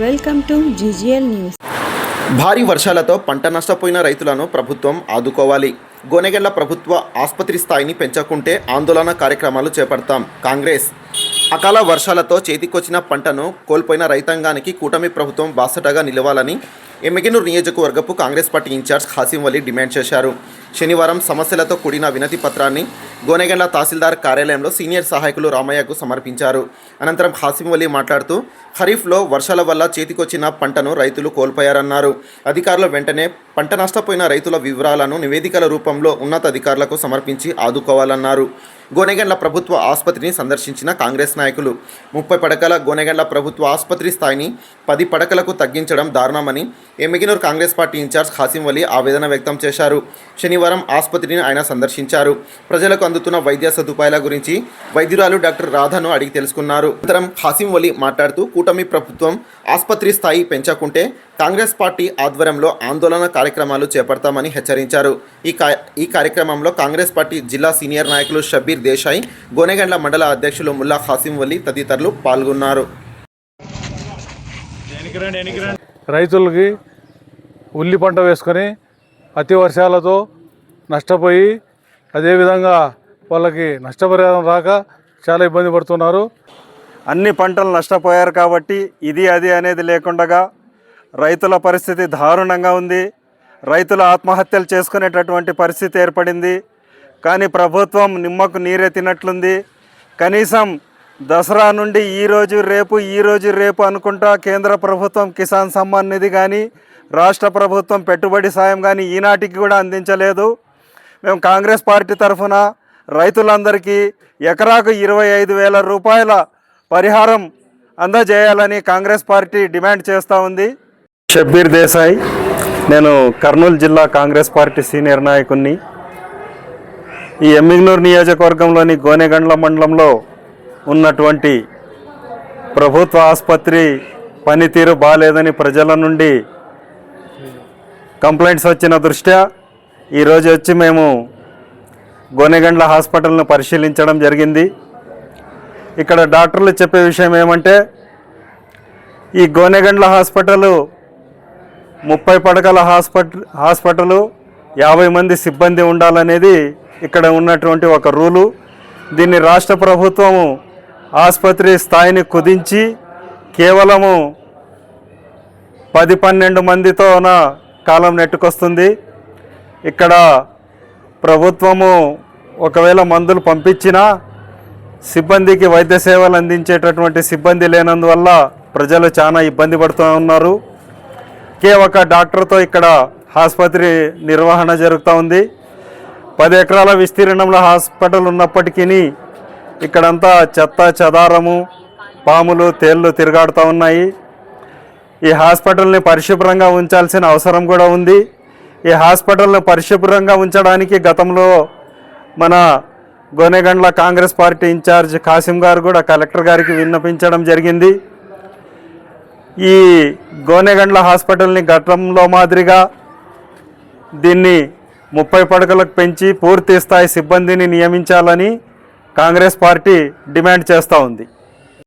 Welcome to GGL news. భారీ వర్షాలతో పంట నష్టపోయిన రైతులను ప్రభుత్వం ఆదుకోవాలి. గోనెగెళ్ళ ప్రభుత్వ ఆసుపత్రి స్థాయిని పెంచకుంటే ఆందోళన కార్యక్రమాలు చేపడతాం కాంగ్రెస్. అకాల వర్షాలతో చేతికొచ్చిన పంటను కోల్పోయిన రైతాంగానికి కూటమి ప్రభుత్వం బాసటగా నిలవాలని Yemmiganur నియోజకవర్గపు Congress party in-charge Khasim Vali demand చేశారు. శనివారం సమస్యలతో కూడిన వినతి పత్రాన్ని గోనెగండ్ల తహసీల్దార్ కార్యాలయంలో సీనియర్ సహాయకులు రామయ్యకు సమర్పించారు. అనంతరం ఖాసిం వలీ మాట్లాడుతూ ఖరీఫ్లో వర్షాల వల్ల చేతికొచ్చిన పంటను రైతులు కోల్పోయారన్నారు. అధికారులు వెంటనే పంట నష్టపోయిన రైతుల వివరాలను నివేదికల రూపంలో ఉన్నతాధికారులకు సమర్పించి ఆదుకోవాలన్నారు. గోనెగండ్ల ప్రభుత్వ ఆసుపత్రిని సందర్శించిన కాంగ్రెస్ నాయకులు ముప్పై పడకల గోనెగండ్ల ప్రభుత్వ ఆసుపత్రి స్థాయిని పది పడకలకు తగ్గించడం దారుణమని Yemmiganur Congress party in-charge Khasim Vali ఆవేదన వ్యక్తం చేశారు. శనివారం ఆసుపత్రిని ఆయన సందర్శించారు. ప్రజలకు అందుతున్న వైద్య సదుపాయాల గురించి వైద్యురాలు డాక్టర్ రాధను అడిగి తెలుసుకున్నారు. అనంతరం ఖాసిం వలీ మాట్లాడుతూ కూటమి ప్రభుత్వం ఆసుపత్రి స్థాయి పెంచకుంటే కాంగ్రెస్ పార్టీ ఆధ్వర్యంలో ఆందోళన కార్యక్రమాలు చేపడతామని హెచ్చరించారు. ఈ కా ఈ కార్యక్రమంలో కాంగ్రెస్ పార్టీ జిల్లా సీనియర్ నాయకులు షబీర్ దేశాయ్ గోనెగండ్ల మండల అధ్యక్షులు ముల్లా ఖాసిం వలీ తదితరులు పాల్గొన్నారు. రైతులకి ఉల్లి పంట వేసుకొని అతి వర్షాలతో నష్టపోయి అదేవిధంగా వాళ్ళకి నష్టపరిహారం రాక చాలా ఇబ్బంది పడుతున్నారు. అన్ని పంటలు నష్టపోయారు కాబట్టి ఇది అది అనేది లేకుండా రైతుల పరిస్థితి దారుణంగా ఉంది. రైతులు ఆత్మహత్యలు చేసుకునేటటువంటి పరిస్థితి ఏర్పడింది. కానీ ప్రభుత్వం నిమ్మకు నీరే తినట్లుంది. కనీసం దసరా నుండి ఈరోజు రేపు ఈరోజు రేపు అనుకుంటా కేంద్ర ప్రభుత్వం కిసాన్ సమ్మాన్ నిధి కానీ రాష్ట్ర ప్రభుత్వం పెట్టుబడి సాయం కానీ ఈనాటికి కూడా అందించలేదు. మేము కాంగ్రెస్ పార్టీ తరఫున రైతులందరికీ ఎకరాకు ఇరవై ఐదు వేల రూపాయల పరిహారం అందజేయాలని కాంగ్రెస్ పార్టీ డిమాండ్ చేస్తూ ఉంది. షబ్బీర్ దేశాయ్. నేను కర్నూలు జిల్లా కాంగ్రెస్ పార్టీ సీనియర్ నాయకుడిని ఈ ఎమ్మిగ్నూరు నియోజకవర్గంలోని గోనెగండ్ల మండలంలో ఉన్నటువంటి ప్రభుత్వ ఆసుపత్రి పనితీరు బాగాలేదని ప్రజల నుండి కంప్లైంట్స్ వచ్చిన దృష్ట్యా ఈరోజు వచ్చి మేము గోనెగండ్ల హాస్పిటల్ను పరిశీలించడం జరిగింది. ఇక్కడ డాక్టర్లు చెప్పే విషయం ఏమంటే ఈ గోనెగండ్ల హాస్పిటల్ ముప్పై పడకల హాస్పిటల్ హాస్పిటల్ యాభై మంది సిబ్బంది ఉండాలనేది ఇక్కడ ఉన్నటువంటి ఒక రూలు. దీన్ని రాష్ట్ర ప్రభుత్వము ఆసుపత్రి స్థాయిని కుదించి కేవలము పది పన్నెండు మందితోన కాలం నెట్టుకొస్తుంది. ఇక్కడ ప్రభుత్వము ఒకవేళ మందులు పంపించినా సిబ్బందికి వైద్య సేవలు అందించేటటువంటి సిబ్బంది లేనందువల్ల ప్రజలు చాలా ఇబ్బంది పడుతూ ఉన్నారు. ఒకే ఒక డాక్టర్తో ఇక్కడ ఆసుపత్రి నిర్వహణ జరుగుతూ ఉంది. పది ఎకరాల విస్తీర్ణంలో హాస్పిటల్ ఉన్నప్పటికీ ఇక్కడంతా చెత్త చెదారము పాములు తేళ్ళు తిరగాడుతూ ఉన్నాయి. ఈ హాస్పిటల్ని పరిశుభ్రంగా ఉంచాల్సిన అవసరం కూడా ఉంది. ఈ హాస్పిటల్ని పరిశుభ్రంగా ఉంచడానికి గతంలో మన Gonegandla Congress party in-charge Kasim గారు కూడా కలెక్టర్ గారికి విన్నపించడం జరిగింది. ఈ గోనెగండ్ల హాస్పిటల్ని గతంలో మాదిరిగా దీన్ని ముప్పై పడకలకు పెంచి పూర్తి స్థాయి సిబ్బందిని నియమించాలని కాంగ్రెస్ పార్టీ డిమాండ్ చేస్తూ ఉంది.